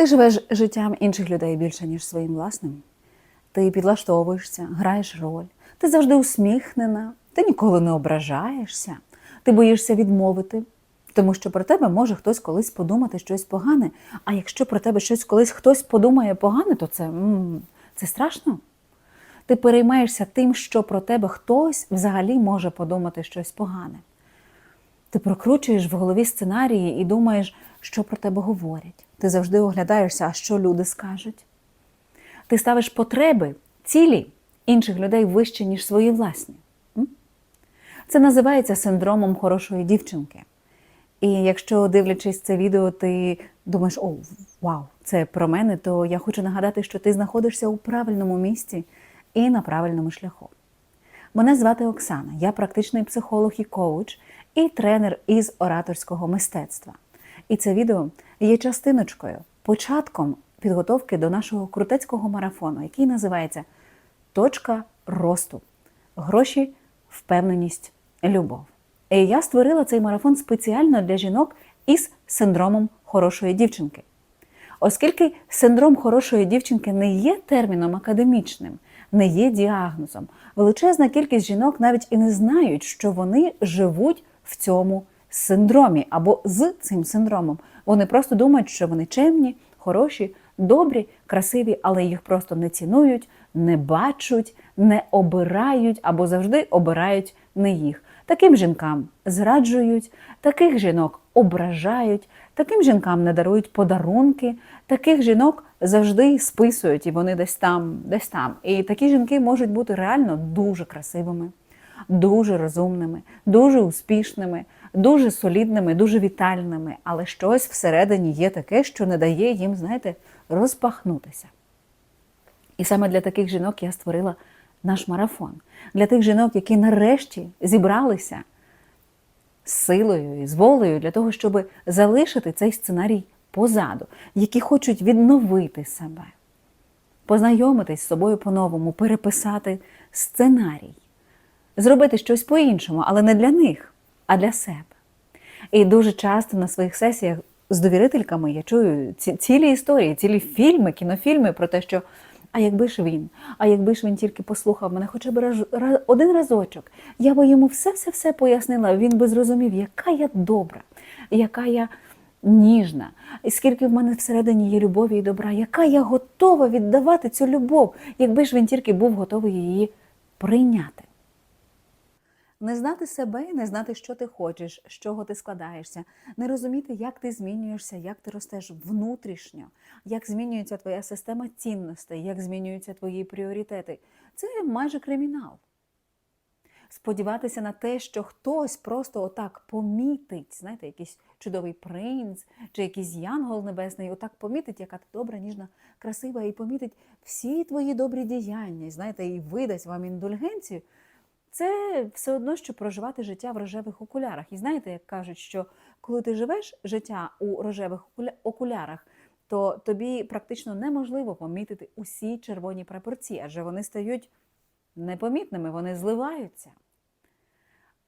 Ти живеш життям інших людей більше, ніж своїм власним. Ти підлаштовуєшся, граєш роль, ти завжди усміхнена, ти ніколи не ображаєшся, ти боїшся відмовити, тому що про тебе може хтось колись подумати щось погане. А якщо про тебе щось колись хтось подумає погане, то це, м, це страшно. Ти переймаєшся тим, що про тебе хтось взагалі може подумати щось погане. Ти прокручуєш в голові сценарії і думаєш, що про тебе говорять. Ти завжди оглядаєшся, а що люди скажуть. Ти ставиш потреби, цілі інших людей вище, ніж свої власні. Це називається синдромом хорошої дівчинки. І якщо дивлячись це відео, ти думаєш, о, вау, це про мене, то я хочу нагадати, що ти знаходишся у правильному місці і на правильному шляху. Мене звати Оксана, я практичний психолог і коуч, і тренер із ораторського мистецтва. І це відео є частиночкою, початком підготовки до нашого крутецького марафону, який називається Точка росту. Гроші, впевненість, любов. І я створила цей марафон спеціально для жінок із синдромом хорошої дівчинки. Оскільки синдром хорошої дівчинки не є терміном академічним, не є діагнозом, величезна кількість жінок навіть і не знають, що вони живуть в цьому синдромі або з цим синдромом. Вони просто думають, що вони чемні, хороші, добрі, красиві, але їх просто не цінують, не бачать, не обирають або завжди обирають не їх. Таким жінкам зраджують, таких жінок ображають, таким жінкам не дарують подарунки, таких жінок завжди списують, і вони десь там, десь там. І такі жінки можуть бути реально дуже красивими, дуже розумними, дуже успішними, дуже солідними, дуже вітальними. Але щось всередині є таке, що не дає їм, знаєте, розпахнутися. І саме для таких жінок я створила наш марафон. Для тих жінок, які нарешті зібралися з силою і з волею для того, щоб залишити цей сценарій позаду, які хочуть відновити себе, познайомитись з собою по-новому, переписати сценарій, зробити щось по-іншому, але не для них, а для себе. І дуже часто на своїх сесіях з довірительками я чую ці- цілі історії, цілі фільми, кінофільми про те, що а якби ж він, а якби ж він тільки послухав мене хоча б раз, раз- один разочок, я би йому все-все-все пояснила, він би зрозумів, яка я добра, яка я ніжна, і скільки в мене всередині є любові і добра, яка я готова віддавати цю любов, якби ж він тільки був готовий її прийняти. Не знати себе, не знати, що ти хочеш, з чого ти складаєшся, не розуміти, як ти змінюєшся, як ти ростеш внутрішньо, як змінюється твоя система цінностей, як змінюються твої пріоритети. Це майже кримінал. Сподіватися на те, що хтось просто отак помітить, знаєте, якийсь чудовий принц чи якийсь янгол небесний, отак помітить, яка ти добра, ніжна, красива, і помітить всі твої добрі діяння, і, знаєте, і видасть вам індульгенцію. Це все одно, що проживати життя в рожевих окулярах. І знаєте, як кажуть, що коли ти живеш життя у рожевих окулярах, то тобі практично неможливо помітити усі червоні прапорці, адже вони стають непомітними, вони зливаються.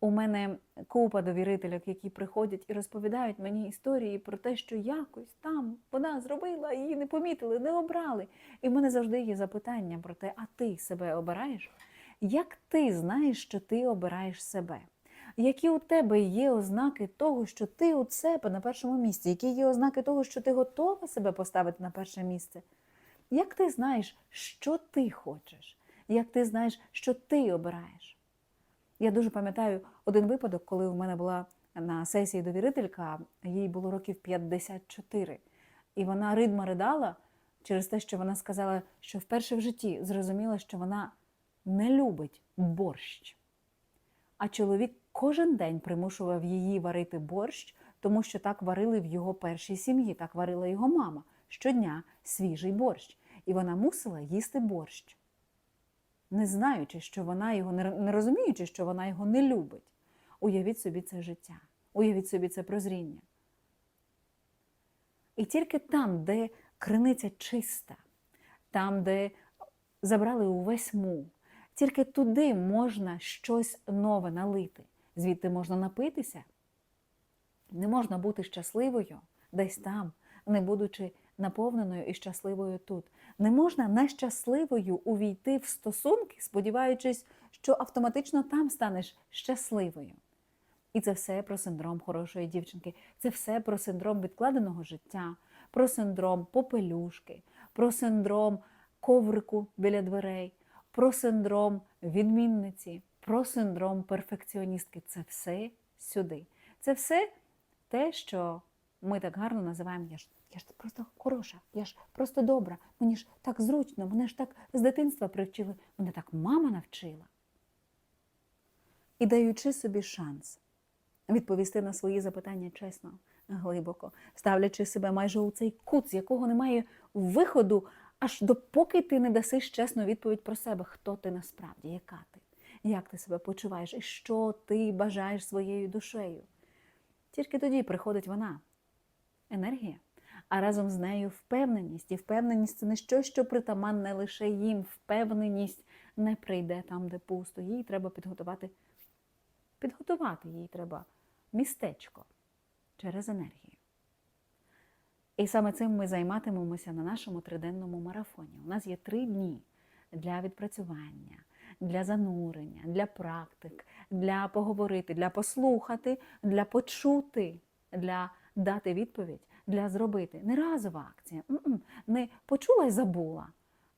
У мене купа довірительок, які приходять і розповідають мені історії про те, що якось там вона зробила, її не помітили, не обрали. І в мене завжди є запитання про те, а ти себе обираєш? Як ти знаєш, що ти обираєш себе? Які у тебе є ознаки того, що ти у себе на першому місці? Які є ознаки того, що ти готова себе поставити на перше місце? Як ти знаєш, що ти хочеш? Як ти знаєш, що ти обираєш? Я дуже пам'ятаю один випадок, коли у мене була на сесії довірителька, їй було років 54. І вона ридма ридала через те, що вона сказала, що вперше в житті зрозуміла, що вона не любить борщ. А чоловік кожен день примушував її варити борщ, тому що так варили в його першій сім'ї, так варила його мама щодня свіжий борщ. І вона мусила їсти борщ, не знаючи, що вона його, не розуміючи, що вона його не любить. Уявіть собі це життя, уявіть собі це прозріння. І тільки там, де криниця чиста, там, де забрали увесь мул, тільки туди можна щось нове налити. Звідти можна напитися. Не можна бути щасливою десь там, не будучи наповненою і щасливою тут. Не можна нещасливою увійти в стосунки, сподіваючись, що автоматично там станеш щасливою. І це все про синдром хорошої дівчинки, це все про синдром відкладеного життя, про синдром попелюшки, про синдром коврику біля дверей, про синдром відмінниці, про синдром перфекціоністки. Це все сюди. Це все те, що ми так гарно називаємо я ж, я ж просто хороша, я ж просто добра, мені ж так зручно, мене ж так з дитинства привчили, мене так мама навчила. І даючи собі шанс відповісти на свої запитання чесно, глибоко, ставлячи себе майже у цей кут, з якого немає виходу, аж допоки ти не дасиш чесну відповідь про себе, хто ти насправді, яка ти, як ти себе почуваєш і що ти бажаєш своєю душею. Тільки тоді приходить вона, енергія, а разом з нею впевненість. І впевненість це не щось, що притаманне лише їм. Впевненість не прийде там, де пусто. Їй треба підготувати підготувати їй треба містечко через енергію. І саме цим ми займатимемося на нашому триденному марафоні. У нас є три дні для відпрацювання, для занурення, для практик, для поговорити, для послухати, для почути, для дати відповідь, для зробити. Не разова акція, не почула й забула,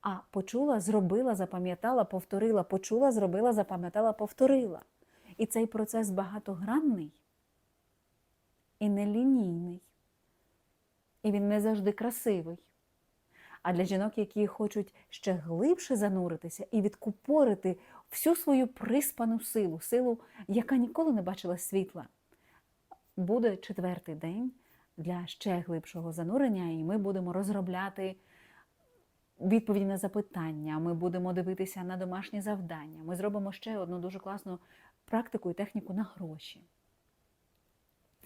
а почула, зробила, запам'ятала, повторила, почула, зробила, запам'ятала, повторила. І цей процес багатогранний і нелінійний. І він не завжди красивий. А для жінок, які хочуть ще глибше зануритися і відкупорити всю свою приспану силу, силу, яка ніколи не бачила світла, буде четвертий день для ще глибшого занурення, і ми будемо розробляти відповіді на запитання, ми будемо дивитися на домашні завдання. Ми зробимо ще одну дуже класну практику і техніку на гроші.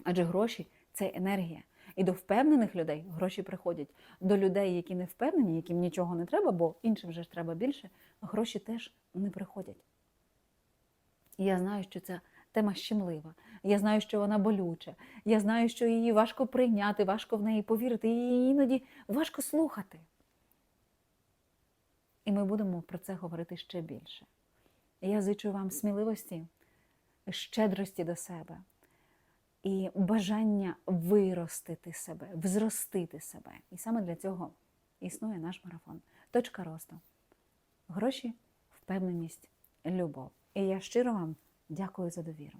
Адже гроші це енергія. І до впевнених людей гроші приходять. До людей, які не впевнені, яким нічого не треба, бо іншим вже ж треба більше, гроші теж не приходять. І я знаю, що ця тема щемлива. Я знаю, що вона болюча. Я знаю, що її важко прийняти, важко в неї повірити, її іноді важко слухати. І ми будемо про це говорити ще більше. Я зичу вам сміливості, щедрості до себе і бажання виростити себе, взростити себе. І саме для цього існує наш марафон. Точка росту. Гроші, впевненість, любов. І я щиро вам дякую за довіру.